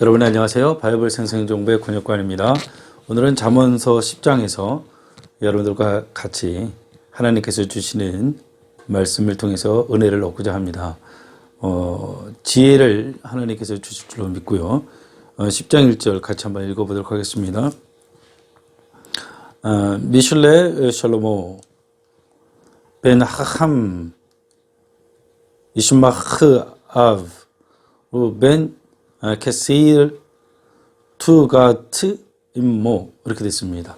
여러분 안녕하세요. 바이블 생생정보의 권혁관입니다. 오늘은 잠언서 10장에서 여러분들과 같이 하나님께서 주시는 말씀을 통해서 은혜를 얻고자 합니다. 어, 지혜를 하나님께서 주실 줄로 믿고요. 어, 10장 1절 같이 한번 읽어보도록 하겠습니다. 어, 미슐레 샬로모 벤 하함 이슈마흐 아브 벤 아, 캐세일 투가트 임모 이렇게 됐습니다.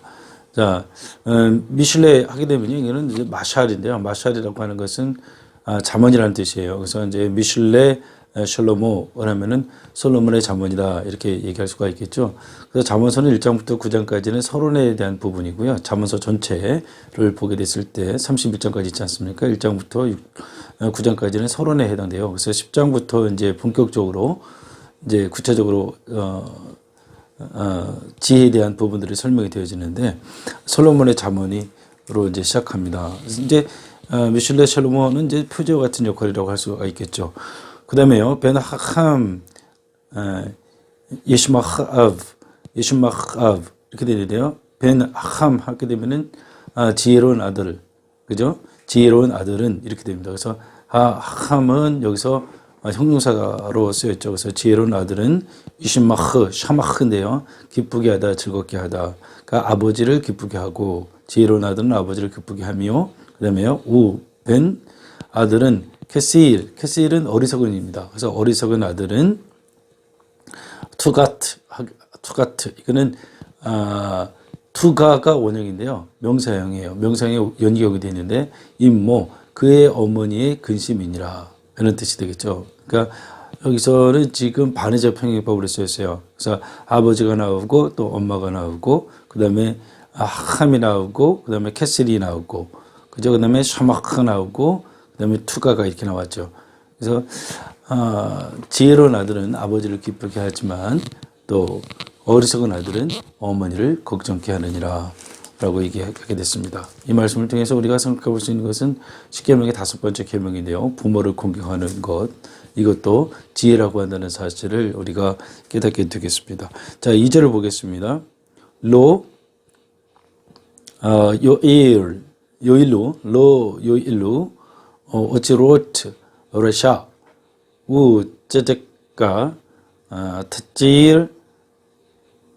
자 음, 미슐레 하게 되면요 이거는 이제 마샬인데요. 마샬이라고 하는 것은 아, 잠언이라는 뜻이에요. 그래서 이제 미슐레 셜로모 하면은 솔로몬의 잠언이다 이렇게 얘기할 수가 있겠죠. 그래서 잠언서는 1장부터 9장까지는 서론에 대한 부분이고요. 잠언서 전체를 보게 됐을 때 31장까지 있지 않습니까? 1장부터 9장까지는 서론에 해당돼요. 그래서 10장부터 이제 본격적으로 이제 구체적으로 어, 어, 지혜에 대한 부분들이 설명이 되어지는데 솔로몬의 잠언이로 이제 시작합니다. 이제 어, 미슐레 솔로몬은 이제 표제와 같은 역할이라고 할 수가 있겠죠. 그 다음에요 벤 하함 예시마하브 예시마하브 이렇게 되는데요. 벤 하함 하게 되면은 아, 지혜로운 아들 그죠? 지혜로운 아들은 이렇게 됩니다. 그래서 하함은 여기서 형용사로 쓰였죠. 그래서 지혜로운 아들은 이신마흐, 샤마흐인데요. 기쁘게 하다, 즐겁게 하다. 그러니까 아버지를 기쁘게 하고 지혜로운 아들은 아버지를 기쁘게 하며 그 다음에요. 우, 벤 아들은 캐시일, 캐시일은 어리석은입니다. 그래서 어리석은 아들은 투가트, 투가트 이거는 아, 투가가 원형인데요. 명사형이에요. 명사형에 연기역이 되어 있는데 임모 그의 어머니의 근심이니라 이런 뜻이 되겠죠. 그러니까 여기서는 지금 반의적 평행법으로 쓰였어요. 그래서 아버지가 나오고 또 엄마가 나오고 그다음에 함이 나오고 그다음에 캐슬이 나오고 그죠. 그다음에 샤마크가 나오고 그다음에 투가가 이렇게 나왔죠. 그래서 어, 지혜로운 아들은 아버지를 기쁘게 하지만 또 어리석은 아들은 어머니를 걱정케 하느니라. 라고 얘기하게 됐습니다. 이 말씀을 통해서 우리가 생각해 볼 수 있는 것은 십계명의 다섯 번째 계명인데요. 부모를 공경하는 것 이것도 지혜라고 한다는 사실을 우리가 깨닫게 되겠습니다. 자, 2절을 보겠습니다. 로 어, 요일 요일로 로 요일로 어, 어찌로트 러샤 우 쩌적가 어, 특질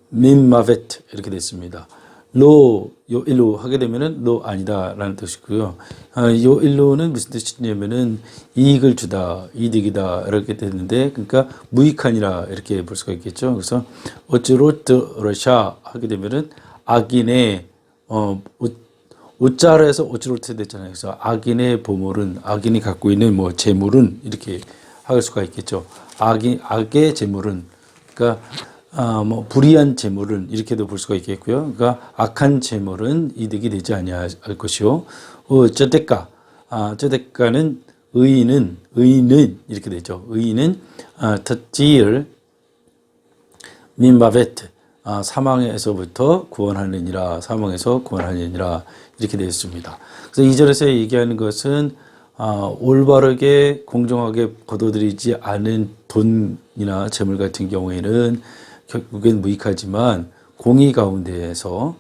민마베트 이렇게 됐습니다. 로, 요 일로 하게 되면은 로 아니다라는 뜻이고요. 아, 요 일로는 무슨 뜻이냐면은 이익을 주다, 이득이다 이렇게 되는데 그러니까 무익하니라 이렇게 볼 수가 있겠죠. 그래서 어찌로 러시아 하게 되면은 악인의 어 옷자라에서 어찌로트 됐잖아요. 그래서 악인의 보물은 악인이 갖고 있는 뭐 재물은 이렇게 할 수가 있겠죠. 악인 악의 재물은 그러니까 아, 뭐 불의한 재물은 이렇게도 볼 수가 있겠고요. 그러니까 악한 재물은 이득이 되지 아니할 것이요. 어, 저 대가, 아, 저 대가는 의인은 의인은 이렇게 되죠. 의인은 아,特지을 민바베트 아, 사망에서부터 구원하느니라 사망에서 구원하느니라 이렇게 되어 있습니다. 그래서 이 절에서 얘기하는 것은 아, 올바르게 공정하게 거둬들이지 않은 돈이나 재물 같은 경우에는 결국엔 무익하지만 공의 가운데에서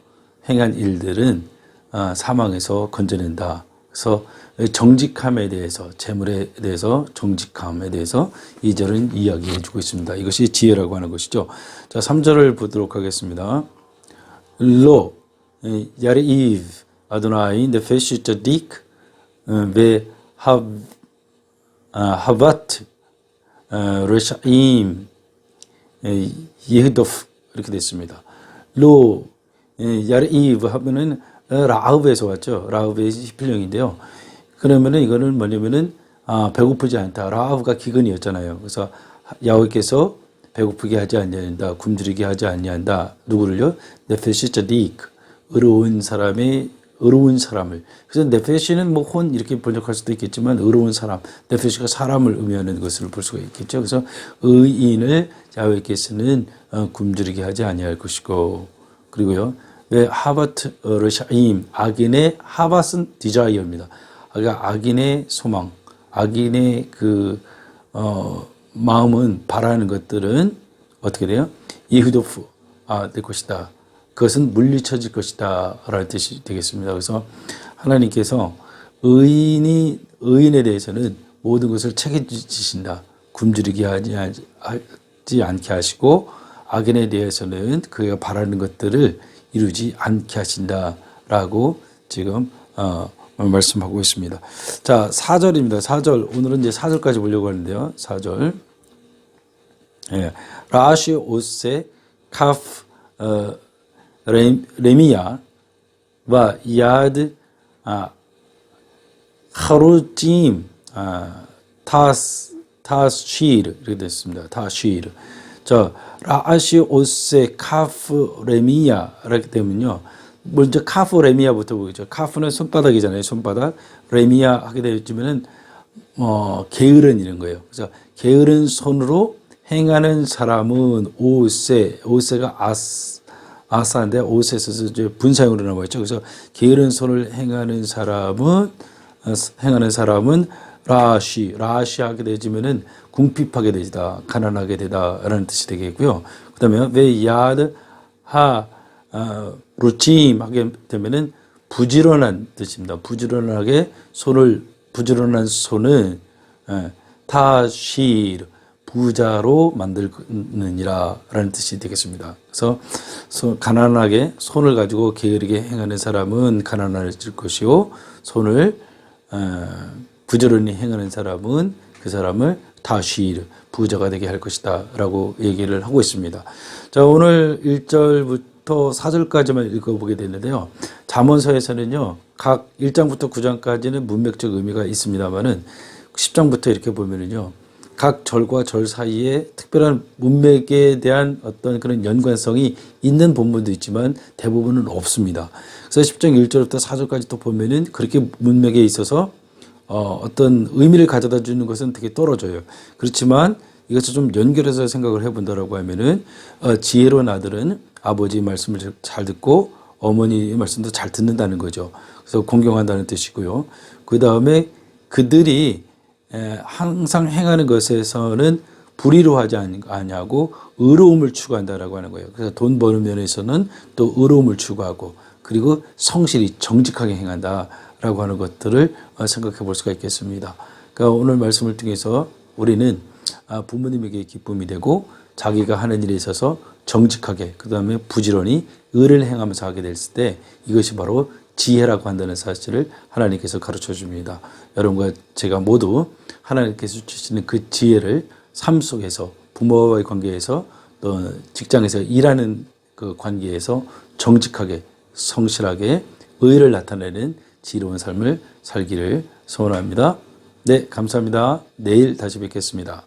행한 일들은 아, 사망에서 건져낸다. 그래서 정직함에 대해서 재물에 대해서 정직함에 대해서 이 절은 이야기해 주고 있습니다. 이것이 지혜라고 하는 것이죠. 자, 3절을 보도록 하겠습니다. 로 야리이브 아도나이 네페시 쩌딕 베 하바트 레샤임 예흐도프 이렇게 됐습니다. 로 야르이브 하면은 라우브에서 왔죠. 라우브의 히필령인데요. 그러면은 이거는 뭐냐면은 아, 배고프지 않다. 라우브가 기근이었잖아요. 그래서 야훼께서 배고프게 하지 않는다. 굶주리게 하지 않는다. 누구를요? 네페시자딕 의로운 사람의 의로운 사람을. 그래서 네페시는 뭐 혼 이렇게 번역할 수도 있겠지만 의로운 사람. 네페시가 사람을 의미하는 것을 볼 수가 있겠죠. 그래서 의인을 야훼께서는 어, 굶주리게 하지 아니할 것이고 그리고요. 왜 하바트 러샤임 악인의 하바스는 디자이어입니다. 그러니까 악인의 소망, 악인의 그 어, 마음은 바라는 것들은 어떻게 돼요? 이후도프 아, 될 것이다. 그것은 물리쳐질 것이다. 라는 뜻이 되겠습니다. 그래서 하나님께서 의인이, 의인에 대해서는 모든 것을 책임지신다. 굶주리게 하지, 하지 않게 하시고, 악인에 대해서는 그가 바라는 것들을 이루지 않게 하신다. 라고 지금, 어, 말씀하고 있습니다. 자, 4절입니다. 4절. 오늘은 이제 4절까지 보려고 하는데요. 4절. 예. 라시 오세 카프 어, 레, 레미야 와 야드 아, 하루찜 아, 타스 타쉬르 이렇게 됐습니다. 타쉬르 저 라시 오세 카프 레미야 이렇게 되면요. 먼저 카프 레미야부터 보겠죠. 카프는 손바닥이잖아요. 손바닥 레미야 하게 되었지만은 어, 게으른 이런 거예요. 그래서 게으른 손으로 행하는 사람은 오세, 오세가 아스, 아사인데 오세에서 이제 분사형으로 나와 있죠. 그래서 게으른 손을 행하는 사람은 어, 행하는 사람은 라시, 라시 하게 되지면은 궁핍하게 되다, 가난하게 되다라는 뜻이 되겠고요. 그다음에 왜 야드 하 어, 루찜 하게 되면은 부지런한 뜻입니다. 부지런하게 손을 부지런한 손은 예, 타시르 부자로 만들느니라라는 뜻이 되겠습니다. 그래서 가난하게 손을 가지고 게으르게 행하는 사람은 가난해질 것이요 손을 어, 부지런히 행하는 사람은 그 사람을 다시 부자가 되게 할 것이다라고 얘기를 하고 있습니다. 자 오늘 1절부터 4절까지만 읽어보게 되는데요. 잠언서에서는요 각 1장부터 9장까지는 문맥적 의미가 있습니다만은 10장부터 이렇게 보면은요. 각 절과 절 사이에 특별한 문맥에 대한 어떤 그런 연관성이 있는 본문도 있지만 대부분은 없습니다. 그래서 10장 1절부터 4절까지 또 보면은 그렇게 문맥에 있어서 어, 어떤 의미를 가져다 주는 것은 되게 떨어져요. 그렇지만 이것을 좀 연결해서 생각을 해본다라고 하면은 어, 지혜로운 아들은 아버지 말씀을 잘 듣고 어머니 말씀도 잘 듣는다는 거죠. 그래서 공경한다는 뜻이고요. 그 다음에 그들이 항상 행하는 것에서는 불의로 하지 않냐고 의로움을 추구한다라고 하는 거예요. 그래서 돈 버는 면에서는 또 의로움을 추구하고 그리고 성실히 정직하게 행한다라고 하는 것들을 어, 생각해 볼 수가 있겠습니다. 그러니까 오늘 말씀을 통해서 우리는 아, 부모님에게 기쁨이 되고 자기가 하는 일에 있어서 정직하게 그 다음에 부지런히 의를 행하면서 하게 됐을 때 이것이 바로 지혜라고 한다는 사실을 하나님께서 가르쳐 줍니다. 여러분과 제가 모두 하나님께서 주시는 그 지혜를 삶 속에서 부모와의 관계에서 또 직장에서 일하는 그 관계에서 정직하게 성실하게 의를 나타내는 지혜로운 삶을 살기를 소원합니다. 네, 감사합니다. 내일 다시 뵙겠습니다.